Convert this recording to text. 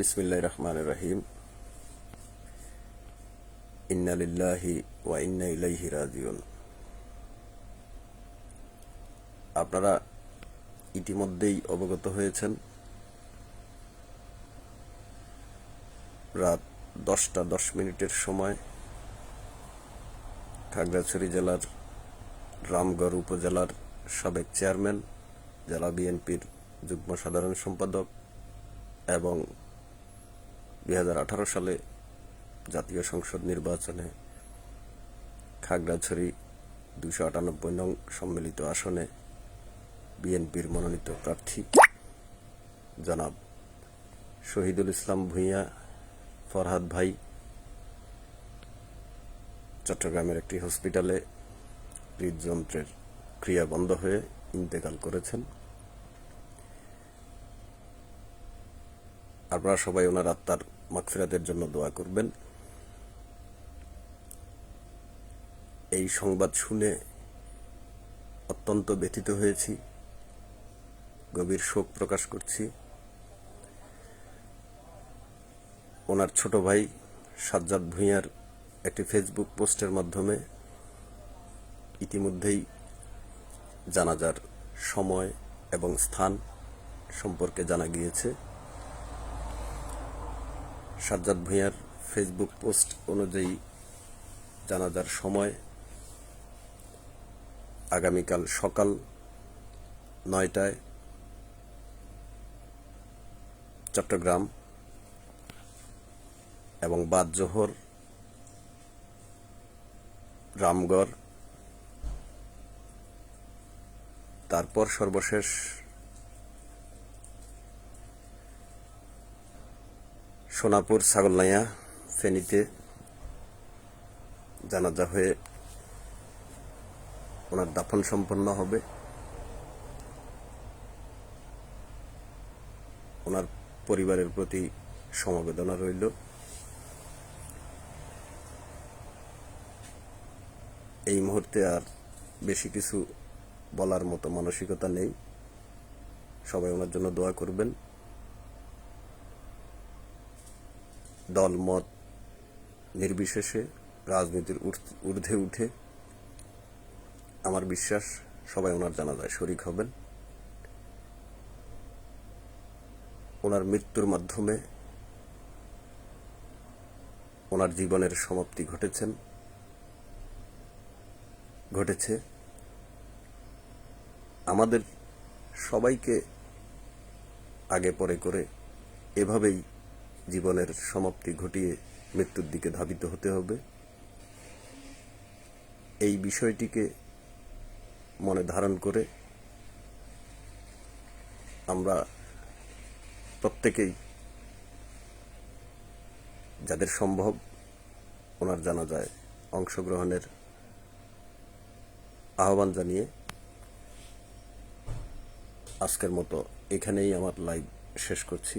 বিসমিল্লাহ রহমান রহিম ইন্নালিল্লাহি ওয়া ইন্না ইলাইহি রাজিউন। আপনারা ইতিমধ্যেই অবগত হয়েছেন, রাত দশটা দশ মিনিটের সময় খাগড়াছড়ি জেলার রামগড় উপজেলার সাবেক চেয়ারম্যান, জেলা বিএনপির যুগ্ম সাধারণ সম্পাদক এবং দুই হাজার আঠারো সালে জাতীয় সংসদ নির্বাচনে খাগড়াছড়ি দুশো আটানব্বই নং সম্মিলিত আসনে বিএনপির মনোনীত প্রার্থী জনাব শহীদুল ইসলাম ভূঁইয়া, ফরহাদ ভাই চট্টগ্রামের একটি হসপিটালে হৃদযন্ত্রের ক্রিয়া বন্ধ হয়ে ইন্তেকাল করেছেন। আপনারা সবাই ওনার আত্মার মাগফিরাতের জন্য দোয়া করবেন। এই সংবাদ শুনে অত্যন্ত ব্যথিত হয়েছি, গভীর শোক প্রকাশ করছি। ওনার ছোট ভাই সাজ্জাদ ভূঁইয়ার একটি ফেসবুক পোস্টের মাধ্যমে ইতিমধ্যেই জানাজার সময় এবং স্থান সম্পর্কে জানা গিয়েছে। সাজ্জাদ ভূঁইয়ার ফেসবুক পোস্ট অনুযায়ী জানাজার সময় আগামীকাল সকাল নয়টায় চট্টগ্রাম এবং বাদ জোহর রামগড়, তারপর সর্বশেষ সোনাপুর ছাগলনাইয়া ফেনীতে জানাজা হয়ে ওনার দাফন সম্পন্ন হবে। ওনার পরিবারের প্রতি সমবেদনা রইল। এই মুহূর্তে আর বেশি কিছু বলার মতো মানসিকতা নেই। সবাই ওনার জন্য দোয়া করবেন। দল মত নির্বিশেষে রাজনীতির ঊর্ধ্বে উঠে আমার বিশ্বাস সবাই ওনার জানাজায় শরিক হবেন। ওনার মৃত্যুর মাধ্যমে ওনার জীবনের সমাপ্তি ঘটেছেন। ঘটেছে। আমাদের সবাইকে আগে পরে করে এভাবেই জীবনের সমাপ্তি ঘটিয়ে মৃত্যুর দিকে ধাবিত হতে হবে। এই বিষয়টিকে মনে ধারণ করে আমরা প্রত্যেকেই, যাদের সম্ভব, ওনার জানা যায়, অংশগ্রহণের আহ্বান জানিয়ে আজকের মতো এখানেই আমার লাইভ শেষ করছি।